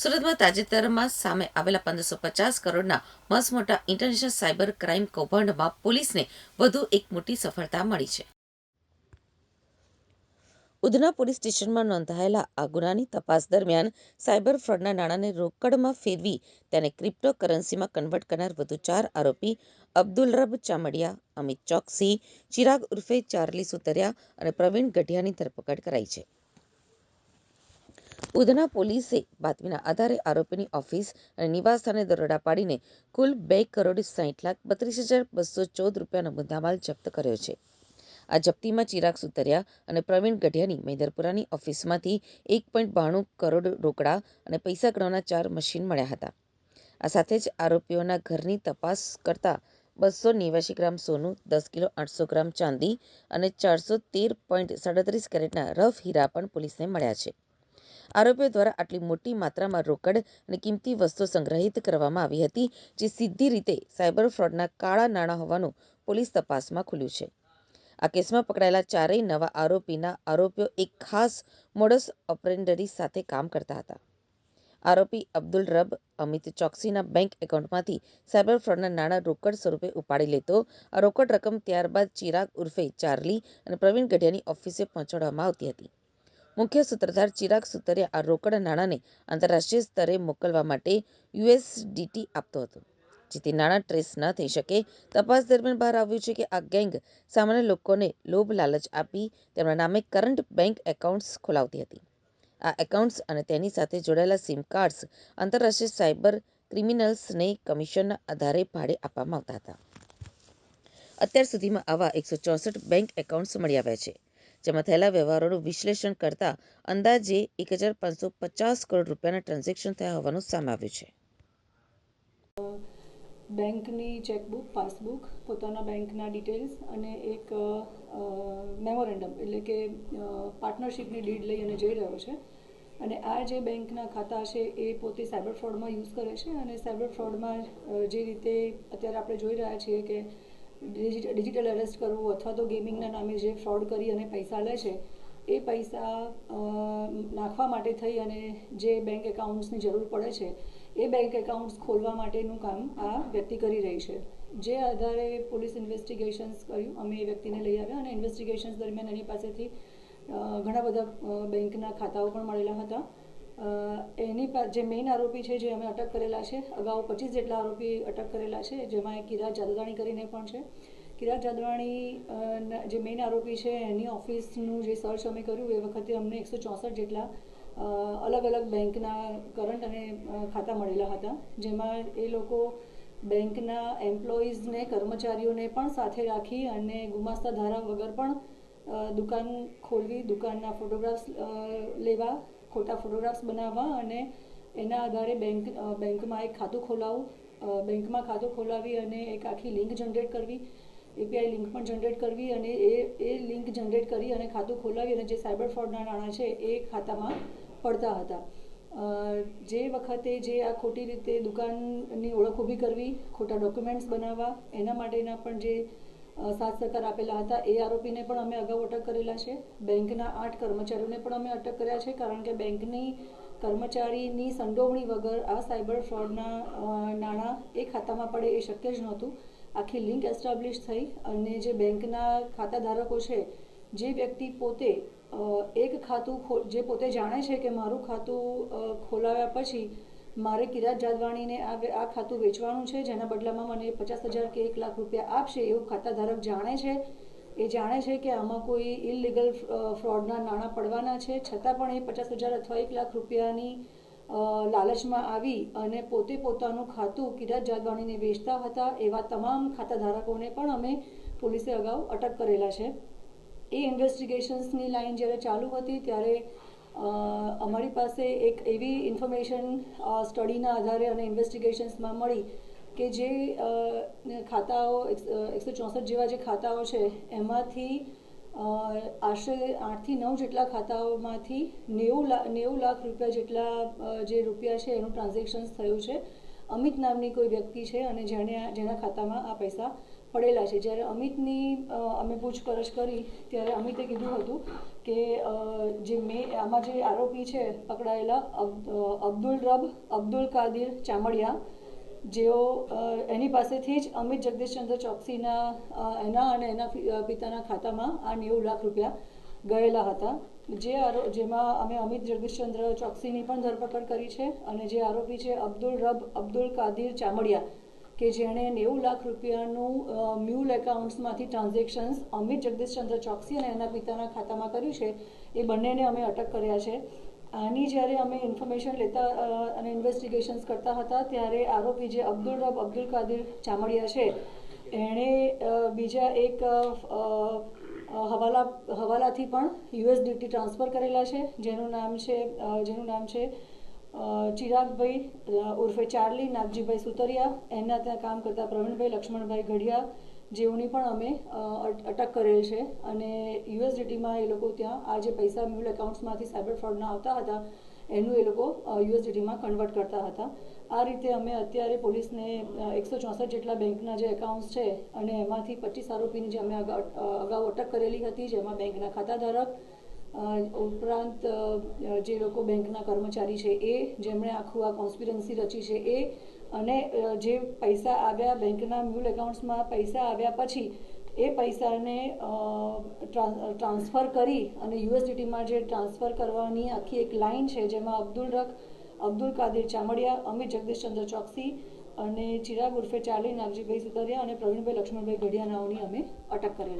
સુરતમાં તાજેતરમાં સામે આવેલા પંદરસો પચાસ કરોડના મસમોટા ઇન્ટરનેશનલ સાયબર ક્રાઇમ કૌભાંડમાં પોલીસને વધુ એક મોટી સફળતા મળી છે. ઉધના પોલીસ સ્ટેશનમાં નોંધાયેલા આ ગુનાની તપાસ દરમિયાન સાયબર ફ્રોડના નાણાંને રોકડમાં ફેરવી તેને ક્રિપ્ટો કરન્સીમાં કન્વર્ટ કરનાર વધુ ચાર આરોપી અબ્દુલ રબ ચામડિયા, અમિત ચોકસી, ચિરાગ ઉર્ફે ચાર્લી સુતરિયા અને પ્રવીણ ગઢિયાની ધરપકડ કરાઈ છે. ઉધના પોલીસે બાતમીના આધારે આરોપીની ઓફિસ અને નિવાસસ્થાને દરોડા પાડીને કુલ બે કરોડ સાહીઠ લાખ બત્રીસ હજાર બસો ચૌદ રૂપિયાનો મુદ્દામાલ જપ્ત કર્યો છે. આ જપ્તીમાં ચિરાગ સુતરિયા અને પ્રવીણ ગઢિયાની મેદરપુરાની ઓફિસમાંથી એક પોઈન્ટ બાણું કરોડ રોકડા અને પૈસા ગણવાના ચાર મશીન મળ્યા હતા. આ સાથે જ આરોપીઓના ઘરની તપાસ કરતા બસો નેવ્યાસી ગ્રામ સોનું, દસ કિલો આઠસો ગ્રામ ચાંદી અને ચારસો તેર પોઈન્ટ સાડત્રીસ કેરેટના રફ હીરા પણ પોલીસને મળ્યા છે. આરોપીઓ દ્વારા આટલી મોટી માત્રામાં રોકડ અને કિંમતી વસ્તુઓ સંગ્રહિત કરવામાં આવી હતી, જે સીધી રીતે સાયબર ફ્રોડના કાળા નાણાં હોવાનું પોલીસ તપાસમાં ખુલ્યું છે. આ કેસમાં પકડાયેલા ચારેય નવા આરોપીના આરોપીઓ એક ખાસ મોડસ ઓપરેન્ડરી સાથે કામ કરતા હતા. આરોપી અબ્દુલ રબ અમિત ચોકસીના બેંક એકાઉન્ટમાંથી સાયબર ફ્રોડના નાણાં રોકડ સ્વરૂપે ઉપાડી લેતો, આ રોકડ રકમ ત્યારબાદ ચિરાગ ઉર્ફે ચાર્લી અને પ્રવીણ ગઢિયાની ઓફિસે પહોંચાડવામાં આવતી હતી. મુખ્ય સૂત્રધાર ચિરાગ સુતરિયા આ રોકડ નાણાંને આંતરરાષ્ટ્રીય સ્તરે મોકલવા માટે યુએસડીટી આપતો હતો. જેથી નાણાં ટ્રેસ ન થઈ શકે. તપાસ દરમિયાન બહાર આવ્યું છે કે આ ગેંગ સામાન્ય લોકોને લોભ લાલચ આપી તેમના નામે કરંટ બેંક એકાઉન્ટ્સ ખોલાવતી હતી. આ એકાઉન્ટ્સ અને તેની સાથે જોડાયેલા સિમ કાર્ડ્સ આંતરરાષ્ટ્રીય સાયબર ક્રિમિનલ્સને કમિશનના આધારે ભાડે આપવામાં આવતા હતા. અત્યાર સુધીમાં આવા એકસો ચોસઠ બેંક એકાઉન્ટ્સ મળી આવ્યા છે. જેમાં થયેલા વ્યવહારોનું વિશ્લેષણ કરતા અંદાજે એક હજાર પાંચસો પચાસ કરોડ રૂપિયાના ટ્રાન્ઝેક્શન થયા હોવાનું સામે આવ્યું છે. બેંકની ચેકબુક, પાસબુક, પોતાના બેંકના ડિટેલ્સ અને એક મેમોરેન્ડમ એટલે કે પાર્ટનરશિપની ડીડ લઈ અને જઈ રહ્યો છે. અને આ જે બેંકના ખાતા છે એ પોતે સાયબર ફ્રોડમાં યુઝ કરે છે અને સાયબર ફ્રોડમાં જે રીતે અત્યારે આપણે જોઈ રહ્યા છીએ કે ડિજિટલ અરેસ્ટ કરવું અથવા તો ગેમિંગના નામે જે ફ્રોડ કરી અને પૈસા લે છે, એ પૈસા નાખવા માટે થઈ અને જે બેંક એકાઉન્ટ્સની જરૂર પડે છે, એ બેંક એકાઉન્ટ્સ ખોલવા માટેનું કામ આ વ્યક્તિ કરી રહી છે. જે આધારે પોલીસ ઇન્વેસ્ટિગેશન્સ કર્યું, અમે એ વ્યક્તિને લઈ આવ્યા અને ઇન્વેસ્ટિગેશન્સ દરમિયાન એની પાસેથી ઘણા બધા બેંકના ખાતાઓ પણ મળેલા હતા. એની જે મેઇન આરોપી છે જે અમે અટક કરેલા છે, અગાઉ પચીસ જેટલા આરોપી અટક કરેલા છે, જેમાં કિરાત જાદવાણી કરીને પણ છે. કિરાજ જાદવાણી જે મેઇન આરોપી છે, એની ઓફિસનું જે સર્ચ અમે કર્યું, એ વખતે અમને એકસો ચોસઠ જેટલા અલગ અલગ બેંકના કરંટ અને ખાતા મળેલા હતા, જેમાં એ લોકો બેંકના એમ્પ્લોઈઝને કર્મચારીઓને પણ સાથે રાખી અને ગુમાસ્તા ધારા વગર પણ દુકાન ખોલવી, દુકાનના ફોટોગ્રાફ્સ લેવા ખોટા ફોટોગ્રાફ્સ બનાવવા અને એના આધારે બેંક બેંકમાં એક ખાતું ખોલાવવું બેંકમાં ખાતું ખોલાવી અને એક આખી લિંક જનરેટ કરવી એપીઆઈ લિંક પણ જનરેટ કરવી અને એ એ લિંક જનરેટ કરી અને ખાતું ખોલાવી અને જે સાયબર ફ્રોડના નાણાં છે એ ખાતામાં પડતા હતા. જે વખતે જે આ ખોટી રીતે દુકાનની ઓળખ ઊભી કરવી, ખોટા ડોક્યુમેન્ટ્સ બનાવવા, એના માટેના પણ જે સાથ સહકાર આપેલા હતા. એ આરોપીને પણ અમે અગાઉ અટક કરેલા છે. બેંકના આઠ કર્મચારીઓને પણ અમે અટક કર્યા છે, કારણ કે બેંકની કર્મચારીની સંડોવણી વગર આ સાયબર ફ્રોડના નાણાં એ ખાતામાં પડે એ શક્ય જ નહોતું. આખી લિંક એસ્ટાબ્લિશ થઈ અને જે બેંકના ખાતા ધારકો છે, જે વ્યક્તિ પોતે એક ખાતું જે પોતે જાણે છે કે મારું ખાતું ખોલાવ્યા પછી મારે કિરાત જાદવાણીને આ આ ખાતું વેચવાનું છે, જેના બદલામાં મને પચાસ હજાર કે એક લાખ રૂપિયા આપશે એવું ખાતા ધારક જાણે છે. એ જાણે છે કે આમાં કોઈ ઇલીગલ ફ્રોડના નાણાં પડવાના છે. છતાં પણ એ પચાસ હજાર અથવા એક લાખ રૂપિયાની લાલચમાં આવી અને પોતે પોતાનું ખાતું કિરાત જાદવાણીને વેચતા હતા એવા તમામ ખાતા ધારકોને પણ અમે પોલીસે અગાઉ અટક કરેલા છે. એ ઇન્વેસ્ટિગેશન્સની લાઈન જ્યારે ચાલુ હતી ત્યારે અમારી પાસે એક એવી ઇન્ફોર્મેશન સ્ટડીના આધારે અને ઇન્વેસ્ટિગેશન્સમાં મળી કે જે ખાતાઓ એકસો ચોસઠ જેવા જે ખાતાઓ છે, એમાંથી આશરે આઠથી નવ જેટલા ખાતાઓમાંથી નેવું લાખ નેવું લાખ રૂપિયા જેટલા જે રૂપિયા છે એનું ટ્રાન્ઝેક્શન થયું છે. અમિત નામની કોઈ વ્યક્તિ છે અને જેણે જેના ખાતામાં આ પૈસા પડેલા છે. જ્યારે અમિતની અમે પૂછપરછ કરી, ત્યારે અમિતે કીધું હતું કે જે મે, આમાં જે આરોપી છે, પકડાયેલા અબ્દુલ રબ, અબ્દુલ કાદિર ચામડિયા, જેઓ એની પાસેથી જ અમિત જગદીશચંદ્ર ચોકસીના એના અને એના પિતાના ખાતામાં આ નેવું લાખ રૂપિયા ગયેલા હતા. જે આરો, જેમાં અમે અમિત જગદીશચંદ્ર ચોકસીની પણ ધરપકડ કરી છે અને જે આરોપી છે અબ્દુલ રબ, અબ્દુલ કાદિર ચામડિયા કે જેણે નેવું લાખ રૂપિયાનું મ્યુલ એકાઉન્ટ્સમાંથી ટ્રાન્ઝેક્શન્સ અમિત જગદીશચંદ્ર ચોકસી અને એના પિતાના ખાતામાં કર્યું છે, એ બંનેને અમે અટક કર્યા છે. આની જ્યારે અમે ઇન્ફોર્મેશન લેતા અને ઇન્વેસ્ટિગેશન્સ કરતા હતા, ત્યારે આરોપી જે અબ્દુલ રબ, અબ્દુલ કાદિર ચામડિયા છે, એણે બીજા એક હવાલા, હવાલાથી પણ યુએસડીટી ટ્રાન્સફર કરેલા છે, જેનું નામ છે જેનું નામ છે ચિરાગભાઈ ઉર્ફે ચાર્લી, નાગજીભાઈ સુતરિયા, એમના ત્યાં કામ કરતા પ્રવીણભાઈ, લક્ષ્મણભાઈ ઘડિયા જેઓની પણ અમે અટક કરેલ છે. અને યુએસડીટીમાં એ લોકો ત્યાં આ જે પૈસા મ્યુલ એકાઉન્ટ્સમાંથી સાયબર ફ્રોડના આવતા હતા. એનું એ લોકો યુએસડીટીમાં કન્વર્ટ કરતા હતા. આ રીતે અમે અત્યારે પોલીસને એકસો ચોસઠ જેટલા બેંકના જે એકાઉન્ટ્સ છે અને એમાંથી પચીસ આરોપીની જે અમે અગાઉ અટક કરેલી હતી, જેમાં બેંકના ખાતાધારક ઉપરાંત જે લોકો બેંકના કર્મચારી છે એ, જેમણે આખું આ કોન્સ્પિરન્સી રચી છે એ, અને જે પૈસા આવ્યા બેંકના મ્યુલ એકાઉન્ટ્સમાં પૈસા આવ્યા પછી, એ પૈસાને ટ્રાન્સફર કરી અને યુએસડીટીમાં જે ટ્રાન્સફર કરવાની આખી એક લાઇન છે, જેમાં અબ્દુલ રખ, અબ્દુલ કાદિર ચામડિયા, અમિત જગદીશચંદ્ર ચોકસી અને ચિરાગ ઉર્ફે ચાલી નાગજીભાઈ સુતરિયા અને પ્રવીણભાઈ લક્ષ્મણભાઈ ગઢિયાનાઓની અમે અટક કરેલ છે